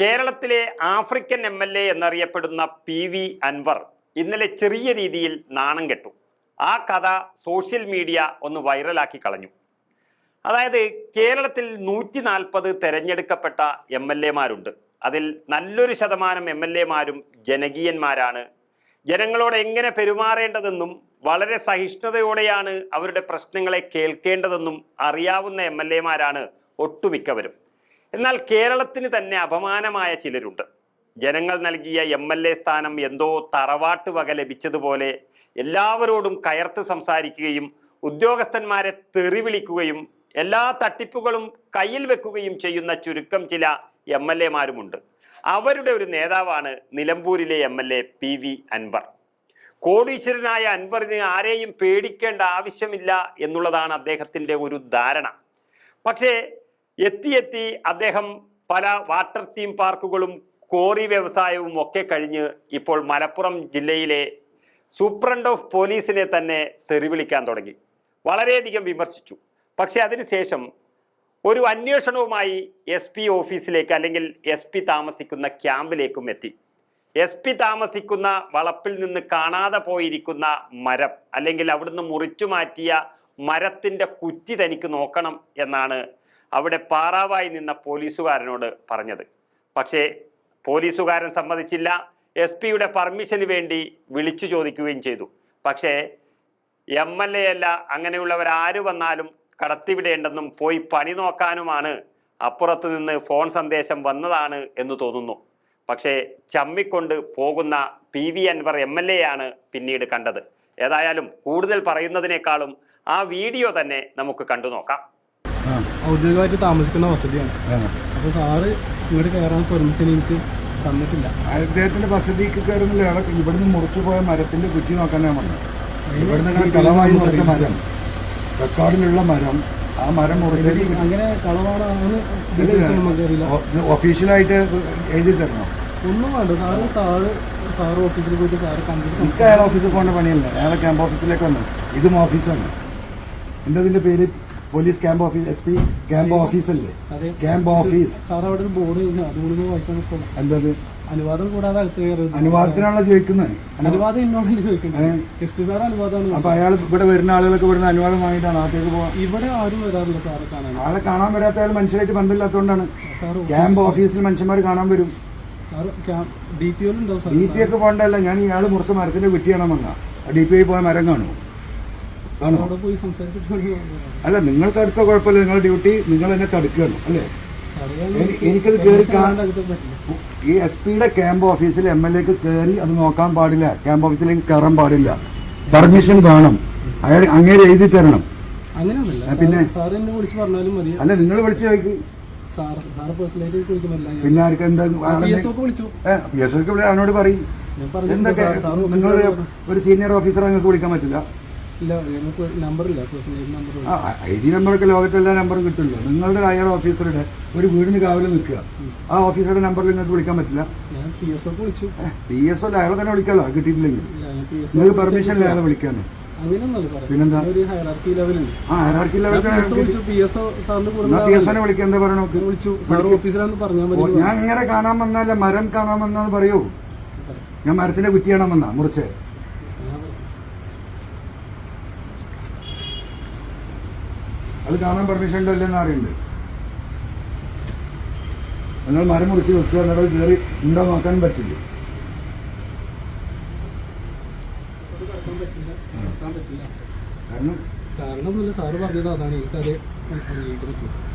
കേരളത്തിലെ African M L A എന്നറിയപ്പെടുന്ന P V Anvar ഇന്നലെ ചെറിയ രീതിയിൽ നാണം കെട്ടു. ആ കഥ സോഷ്യൽ മീഡിയ ഒന്ന് വൈറലാക്കി കളഞ്ഞു. അതായത് കേരളത്തിൽ നൂറ്റി നാൽപ്പത് തെരഞ്ഞെടുക്കപ്പെട്ട എം എൽ എമാരുണ്ട്. അതിൽ നല്ലൊരു ശതമാനം എം എൽ എമാരും ജനകീയന്മാരാണ്. ജനങ്ങളോട് എങ്ങനെ പെരുമാറേണ്ടതെന്നും വളരെ സഹിഷ്ണുതയോടെയാണ് അവരുടെ പ്രശ്നങ്ങളെ കേൾക്കേണ്ടതെന്നും അറിയാവുന്ന എം എൽ എമാരാണ് ഒട്ടുമിക്കവരും. എന്നാൽ കേരളത്തിന് തന്നെ അപമാനമായ ചിലരുണ്ട്. ജനങ്ങൾ നൽകിയ എം എൽ എ സ്ഥാനം എന്തോ തറവാട്ട് വക ലഭിച്ചതുപോലെ എല്ലാവരോടും കയർത്ത് സംസാരിക്കുകയും ഉദ്യോഗസ്ഥന്മാരെ തെറിവിളിക്കുകയും എല്ലാ തട്ടിപ്പുകളും കയ്യിൽ വെക്കുകയും ചെയ്യുന്ന ചുരുക്കം ചില എം എൽ എമാരുമുണ്ട് അവരുടെ ഒരു നേതാവാണ് നിലമ്പൂരിലെ M L A P V Anvar. കോടീശ്വരനായ അൻവറിന് ആരെയും പേടിക്കേണ്ട ആവശ്യമില്ല എന്നുള്ളതാണ് അദ്ദേഹത്തിന്റെ ഒരു ധാരണ. പക്ഷേ എത്തി എത്തി അദ്ദേഹം പല വാട്ടർ തീം പാർക്കുകളും കോറി വ്യവസായവും ഒക്കെ കഴിഞ്ഞ് ഇപ്പോൾ മലപ്പുറം ജില്ലയിലെ സൂപ്രണ്ട് ഓഫ് പോലീസിനെ തന്നെ തെറിവിളിക്കാൻ തുടങ്ങി. വളരെയധികം വിമർശിച്ചു. പക്ഷേ അതിനുശേഷം ഒരു അന്വേഷണവുമായി എസ് പി ഓഫീസിലേക്ക് അല്ലെങ്കിൽ എസ് പി താമസിക്കുന്ന ക്യാമ്പിലേക്കും എത്തി. എസ് പി താമസിക്കുന്ന വളപ്പിൽ നിന്ന് കാണാതെ പോയിരിക്കുന്ന മരം അല്ലെങ്കിൽ അവിടുന്ന് മുറിച്ചു മാറ്റിയ മരത്തിന്റെ കുറ്റി തനിക്ക് നോക്കണം എന്നാണ് അവിടെ പാറാവായി നിന്ന പോലീസുകാരനോട് പറഞ്ഞത്. പക്ഷേ പോലീസുകാരൻ സമ്മതിച്ചില്ല. എസ് പിയുടെ പെർമിഷന് വേണ്ടി വിളിച്ചു ചോദിക്കുകയും ചെയ്തു. പക്ഷേ എം എൽ എ അല്ല അങ്ങനെയുള്ളവർ ആര് വന്നാലും കടത്തിവിടേണ്ടെന്നും പോയി പണി നോക്കാനുമാണ് അപ്പുറത്ത് നിന്ന് ഫോൺ സന്ദേശം വന്നതാണ് എന്ന് തോന്നുന്നു. പക്ഷേ ചമ്മിക്കൊണ്ട് പോകുന്ന P V Anvar M L A ആണ് പിന്നീട് കണ്ടത്. ഏതായാലും കൂടുതൽ പറയുന്നതിനേക്കാളും ആ വീഡിയോ തന്നെ നമുക്ക് കണ്ടു നോക്കാം. ഔദ്യോഗികമായിട്ട് താമസിക്കുന്ന വസതിയാണ്. അപ്പോൾ സാറ് ഇങ്ങോട്ട് കയറാൻ പെർമിഷൻ എനിക്ക് തന്നിട്ടില്ല. അദ്ദേഹത്തിന്റെ വസതിക്ക് കയറുന്നില്ല. ഇവിടുന്ന് മുറിച്ചു പോയ മരത്തിന്റെ കുറ്റി നോക്കാനാണ് പറഞ്ഞത് ഇവിടുന്ന് ഇങ്ങനെ കളവായി മുറിച്ച മരം. റെക്കോർഡിലുള്ള മരം. ആ മരം മുറിച്ചത് അങ്ങനെ കളവാണെന്ന് ഒഫീഷ്യലായിട്ട് എഴുതി തരണം? ഒന്നും വേണ്ട. സാറ് സാറ് സാറ് ഓഫീസിൽ പോയിട്ട് സാറ് കണ്ടിട്ട് എനിക്ക് അയാൾ ഓഫീസിൽ പോകേണ്ട പണിയല്ല? അയാളെ ക്യാമ്പ് ഓഫീസിലേക്ക് വന്നു. ഇതും ഓഫീസാണ് എന്താ ഇതിന്റെ പേര്? Police camp office S P camp ഓഫീസല്ലേ? Camp office. സാർ അവിടെ ഒരു ബോർഡ് അതുകൊണ്ട് വായിച്ചാൽ ഇപ്പോൾ എന്തത്? അനുവാദം കൂടാതെ അകത്ത് ചോദിക്കുന്നത് അനുവാദം എന്നോടല്ലേ ചോദിക്കുന്നത് എസ് പി സാർ അനുവാദമാണ്. അപ്പൊ അയാൾ ഇവിടെ വരുന്ന ആളുകളൊക്കെ ഇവിടുന്ന് അനുവാദം വാങ്ങിയിട്ടാണ് അകത്തേക്ക് പോകാൻ ഇവിടെ ആരും വരാറില്ല സാറെ കാണാൻ. ആളെ കാണാൻ വരാത്ത ആൾ മനുഷ്യരായിട്ട് ബന്ധമില്ലാത്തതുകൊണ്ടാണ് ക്യാമ്പ് ഓഫീസിൽ മനുഷ്യന്മാർ കാണാൻ വരും. ഡി പി ഒക്കെ പോകണ്ടല്ല ഞാൻ ഇയാൾ മുറിച്ച മരത്തിന്റെ കുറ്റിയാണ് വന്ന? ഡി പി ഐ പോയ മരം കാണുമോ പോയി സംസാരിച്ചിട്ട് അല്ല നിങ്ങൾക്ക് അടുത്ത കുഴപ്പമില്ല. നിങ്ങളുടെ ഡ്യൂട്ടി നിങ്ങൾ എന്നെ തടുക്കുകയാണ് അല്ലേ? എനിക്കത് കയറി ഈ എസ് പിയുടെ ക്യാമ്പ് ഓഫീസിൽ എം എൽ എക്ക് കയറി അത് നോക്കാൻ പാടില്ല. ക്യാമ്പ് ഓഫീസിലേക്ക് കയറാൻ പാടില്ല. പെർമിഷൻ വേണം. അയാൾ അങ്ങനെ എഴുതി തരണം. പിന്നെ? അല്ല നിങ്ങൾ വിളിച്ചു ചോദിക്കും. പിന്നെ ആർക്ക് എന്താ പി എസ് ഒക്കെ അവനോട് പറയും. എന്തൊക്കെ? നിങ്ങൾ ഒരു സീനിയർ ഓഫീസറെ നിങ്ങൾക്ക് വിളിക്കാൻ പറ്റില്ല? ഐ ഡി നമ്പറൊക്കെ ലോകത്തെല്ലാ നമ്പറും കിട്ടുമല്ലോ. നിങ്ങളുടെ ഹയർ ഓഫീസറുടെ ഒരു വീടിന് കാവൽ നിൽക്കുക. ആ ഓഫീസറുടെ നമ്പറിൽ നിങ്ങൾക്ക് വിളിക്കാൻ പറ്റില്ല. പി എസ് ഒ അയാളെ തന്നെ വിളിക്കാമല്ലോ കിട്ടിയിട്ടില്ലെങ്കിൽ. നിങ്ങൾക്ക് പെർമിഷൻ ഇല്ല അയാളെ വിളിക്കാൻ അങ്ങനെയൊന്നുമല്ല പിന്നെന്താ? ലെവലുണ്ട് ആ വിളിക്കാൻ എന്താ പറയണോ ഞാൻ ഇങ്ങനെ കാണാൻ വന്നല്ല മരം കാണാൻ വന്നാന്ന് പറയൂ. ഞാൻ മരത്തിന്റെ കുറ്റി കാണാൻ വന്നാ മുറിച്ച്. അത് കാണാൻ പെർമിഷൻ ഉണ്ടോ ഇല്ലെന്ന് അറിയണ്ട്. നിങ്ങൾ മരം മുറിച്ച് വെക്കുക എന്നിട്ട് കയറി ഉണ്ടോ നോക്കാൻ പറ്റില്ല കാരണം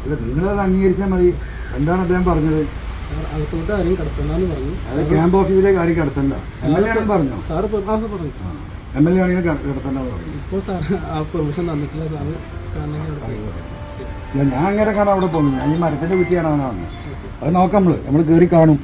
അല്ല നിങ്ങളത് അംഗീകരിച്ചാൽ മതി. എന്താണ് അദ്ദേഹം പറഞ്ഞത്? സാർ അകത്തോട്ട് ആരെയും കടത്തണ്ടെന്ന് പറഞ്ഞു. അത് ക്യാമ്പ് ഓഫീസിലേക്ക് കാര്യം കടത്തണ്ട. എം എൽ എ പറഞ്ഞോ? സാറ് സാർ പറഞ്ഞു. എം എൽ എ ആണെങ്കിൽ കിടത്തണ്ടെന്ന് പറഞ്ഞു. ഇപ്പോൾ സാർ ആ പെർമിഷൻ തന്നിട്ടില്ല സാറ്. ഞാൻ അങ്ങനെ കാണാൻ അവിടെ പോകുന്നു ഞാൻ ഈ മരത്തിന്റെ കുറ്റിയാണ് അവനെ വന്നത് അത് നോക്കാം നമ്മൾ. നമ്മൾ കേറി കാണും.